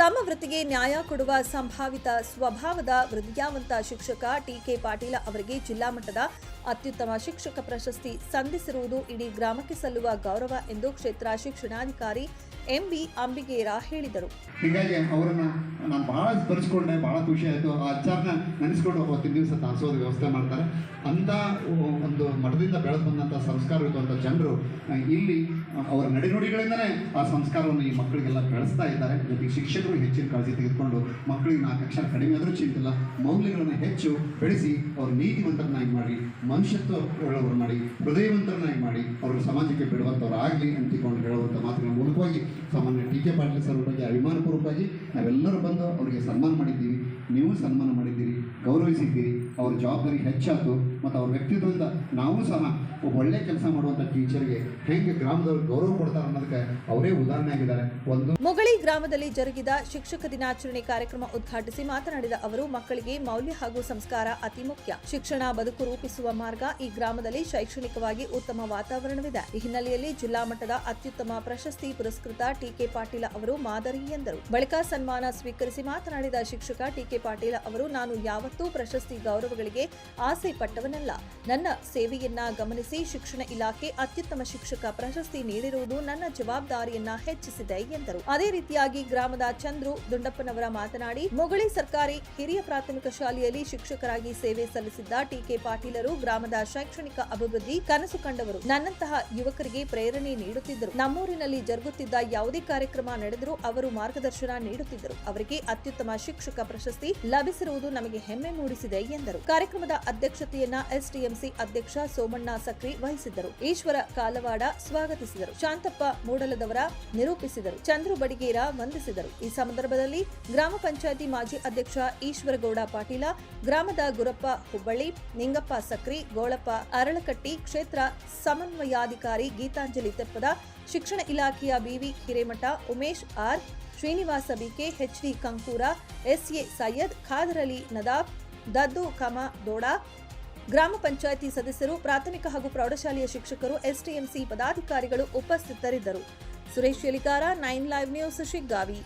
ತಮ್ಮ ವೃತ್ತಿಗೆ ನ್ಯಾಯ ಕೊಡುವ ಸಂಭಾವಿತ ಸ್ವಭಾವದ ವಿದ್ಯಾವಂತ ಶಿಕ್ಷಕ ಟಿಕೆ ಪಾಟೀಲ ಅವರಿಗೆ ಜಿಲ್ಲಾ ಮಟ್ಟದ ಅತ್ಯುತ್ತಮ ಶಿಕ್ಷಕ ಪ್ರಶಸ್ತಿ ಸಂಧಿಸಿರುವುದು ಇಡೀ ಗ್ರಾಮಕ್ಕೆ ಸಲ್ಲುವ ಗೌರವ ಎಂದು ಕ್ಷೇತ್ರ ಶಿಕ್ಷಣಾಧಿಕಾರಿ ಎಂಬಿ ಅಂಬಿಗೇರ ಹೇಳಿದರು. ಹೀಗಾಗಿ ಅವರನ್ನ ನಾನು ಬಹಳ ಸ್ಮರಿಸ್ಕೊಂಡೆ ಬಹಳ ಖುಷಿ ಆಯಿತು. ಆ ಅಚ್ಚಾರನ ನೆನೆಸ್ಕೊಂಡು ಅವತ್ತಿನ ದಿವಸ ತಾರಿಸೋದು ವ್ಯವಸ್ಥೆ ಮಾಡ್ತಾರೆ. ಅಂತ ಒಂದು ಮಠದಿಂದ ಬೆಳೆದು ಬಂದಂಥ ಸಂಸ್ಕಾರಯುತವಂಥ ಜನರು ಇಲ್ಲಿ ಅವರ ನಡೆನುಡಿಗಳಿಂದನೇ ಆ ಸಂಸ್ಕಾರವನ್ನು ಈ ಮಕ್ಕಳಿಗೆಲ್ಲ ಬೆಳೆಸ್ತಾ ಇದ್ದಾರೆ. ಜೊತೆಗೆ ಶಿಕ್ಷಕರು ಹೆಚ್ಚಿನ ಕಾಳಜಿ ತೆಗೆದುಕೊಂಡು ಮಕ್ಕಳಿಗೆ ನಾಲ್ಕು ಅಕ್ಷರ ಕಡಿಮೆ ಆದರೂ ಚಿಂತಿಲ್ಲ ಮೌಲ್ಯಗಳನ್ನು ಹೆಚ್ಚು ಬೆಳೆಸಿ ಅವ್ರ ನೀತಿವಂತರನ್ನಾಗಿ ಮಾಡಿ, ಮನುಷ್ಯತ್ವ ಉಳ್ಳವರು ಮಾಡಿ ಹೃದಯವಂತರನ್ನಾಗಿ ಮಾಡಿ, ಅವರು ಸಮಾಜಕ್ಕೆ ಬಿಡುವಂಥವ್ರು ಆಗಲಿ ಅಂತಿಕೊಂಡು ಹೇಳುವಂಥ ಮಾತುಗಳ ಮೂಲಕವಾಗಿ ಸಾಮಾನ್ಯ ಟಿ ಕೆ ಪಾಟೀಲ್ ಸರ್ ಬಗ್ಗೆ ಅಭಿಮಾನಪೂರ್ವಕವಾಗಿ ನಾವೆಲ್ಲರೂ ಬಂದು ಅವರಿಗೆ ಸನ್ಮಾನ ಮಾಡಿದ್ದೀವಿ. ನೀವು ಸನ್ಮಾನ ಮಾಡಿದ್ದೀರಿ, ಗೌರವಿಸಿದ್ದೀರಿ, ಅವ್ರ ಜವಾಬ್ದಾರಿ ಹೆಚ್ಚಾತು ಮತ್ತು ಅವ್ರ ವ್ಯಕ್ತಿತ್ವದಿಂದ ನಾವು ಸಹ ಒಬ್ಬ ಒಳ್ಳೆ ಕೆಲಸ ಮಾಡುವಂಥ ಟೀಚರ್ಗೆ ಹೆಂಗೆ ಗ್ರಾಮದವ್ರು ಗೌರವ ಕೊಡ್ತಾರೆ ಅನ್ನೋದಕ್ಕೆ ಅವರೇ ಉದಾಹರಣೆ ಆಗಿದ್ದಾರೆ. ಒಂದು ಮುಗಳಿ ಗ್ರಾಮದಲ್ಲಿ ಜರುಗಿದ ಶಿಕ್ಷಕ ದಿನಾಚರಣೆ ಕಾರ್ಯಕ್ರಮ ಉದ್ಘಾಟಿಸಿ ಮಾತನಾಡಿದ ಅವರು, ಮಕ್ಕಳಿಗೆ ಮೌಲ್ಯ ಹಾಗೂ ಸಂಸ್ಕಾರ ಅತಿ ಮುಖ್ಯ. ಶಿಕ್ಷಣ ಬದುಕು ರೂಪಿಸುವ ಮಾರ್ಗ ಈ ಗ್ರಾಮದಲ್ಲಿ ಶೈಕ್ಷಣಿಕವಾಗಿ ಉತ್ತಮ ವಾತಾವರಣವಿದೆ. ಈ ಹಿನ್ನೆಲೆಯಲ್ಲಿ ಜಿಲ್ಲಾ ಮಟ್ಟದ ಅತ್ಯುತ್ತಮ ಪ್ರಶಸ್ತಿ ಪುರಸ್ಕೃತ ಟಿಕೆ ಪಾಟೀಲ ಅವರು ಮಾದರಿ ಎಂದರು. ಬಳಿಕ ಸನ್ಮಾನ ಸ್ವೀಕರಿಸಿ ಮಾತನಾಡಿದ ಶಿಕ್ಷಕ ಟಿಕೆ ಪಾಟೀಲ ಅವರು, ನಾನು ಯಾವತ್ತೂ ಪ್ರಶಸ್ತಿ ಗೌರವಗಳಿಗೆ ಆಸೆ ಪಟ್ಟವನಲ್ಲ ನನ್ನ ಸೇವೆಯನ್ನ ಗಮನಿಸಿ ಶಿಕ್ಷಣ ಇಲಾಖೆ ಅತ್ಯುತ್ತಮ ಶಿಕ್ಷಕ ಪ್ರಶಸ್ತಿ ನೀಡಿರುವುದು ನನ್ನ ಜವಾಬ್ದಾರಿಯನ್ನ ಹೆಚ್ಚಿಸಿದೆ ಎಂದರು. ಅದೇ ರೀತಿಯಾಗಿ ಗ್ರಾಮದ ಚಂದ್ರು ದುಂಡಪ್ಪನವರ ಮಾತನಾಡಿ, ಮೊಗಳಿ ಸರ್ಕಾರಿ ಹಿರಿಯ ಪ್ರಾಥಮಿಕ ಶಾಲೆಯಲ್ಲಿ ಶಿಕ್ಷಕರಾಗಿ ಸೇವೆ ಸಲ್ಲಿಸಿದ್ದ ಟಿಕೆ ಪಾಟೀಲರು ಗ್ರಾಮದ ಶೈಕ್ಷಣಿಕ ಅಭಿವೃದ್ಧಿ ಕನಸು ಕಂಡವರು. ನನ್ನಂತಹ ಯುವಕರಿಗೆ ಪ್ರೇರಣೆ ನೀಡುತ್ತಿದ್ದರು. ನಮ್ಮೂರಿನಲ್ಲಿ ಜರುಗುತ್ತಿದ್ದ ಯಾವುದೇ ಕಾರ್ಯಕ್ರಮ ನಡೆದರೂ ಅವರು ಮಾರ್ಗದರ್ಶನ ನೀಡುತ್ತಿದ್ದರು. ಅವರಿಗೆ ಅತ್ಯುತ್ತಮ ಶಿಕ್ಷಕ ಪ್ರಶಸ್ತಿ ಲಭಿಸಿರುವುದು ನಮಗೆ ಹೆಮ್ಮೆ ಮೂಡಿಸಿದೆ ಎಂದರು. ಕಾರ್ಯಕ್ರಮದ ಅಧ್ಯಕ್ಷತೆಯನ್ನ ಎಸ್ಟಿಎಂಸಿ ಅಧ್ಯಕ್ಷ ಸೋಮಣ್ಣ ಸಕ್ರಿ ವಹಿಸಿದ್ದರು. ಈಶ್ವರ ಕಾಲವಾಡ ಸ್ವಾಗತಿಸಿದರು. ಶಾಂತಪ್ಪ ಮೂಡಲದವರ ನಿರೂಪಿಸಿದರು. ಚಂದ್ರು ಬಡಿಗೇರ ವಂದಿಸಿದರು. ಈ ಸಂದರ್ಭದಲ್ಲಿ ಗ್ರಾಮ ಪಂಚಾಯಿತಿ ಮಾಜಿ ಅಧ್ಯಕ್ಷ ಈಶ್ವರಗೌಡ ಪಾಟೀಲ, ಗ್ರಾಮದ ಗುರಪ್ಪ ಹುಬ್ಬಳ್ಳಿ, ನಿಂಗಪ್ಪ ಸಕ್ರಿ, ಗೋಳಪ್ಪ ಅರಳಕಟ್ಟಿ, ಕ್ಷೇತ್ರ ಸಮನ್ವಯಾಧಿಕಾರಿ ಗೀತಾಂಜಲಿ ತೆಪ್ಪದ, ಶಿಕ್ಷಣ ಇಲಾಖೆಯ BV Hiremath Umesh R, Srinivasa BK, HD Kankura, SA Syed, Khader Ali Nadaf ದದ್ದು ಕಮ ದೋಡಾ ಗ್ರಾಮ ಪಂಚಾಯಿತಿ ಸದಸ್ಯರು, ಪ್ರಾಥಮಿಕ ಹಾಗೂ ಪ್ರೌಢಶಾಲೆಯ ಶಿಕ್ಷಕರು ಎಸ್ಟಿಎಂಸಿ ಪದಾಧಿಕಾರಿಗಳು ಉಪಸ್ಥಿತರಿದ್ದರು. Suresh Elikar, nine live news, Shiggavi.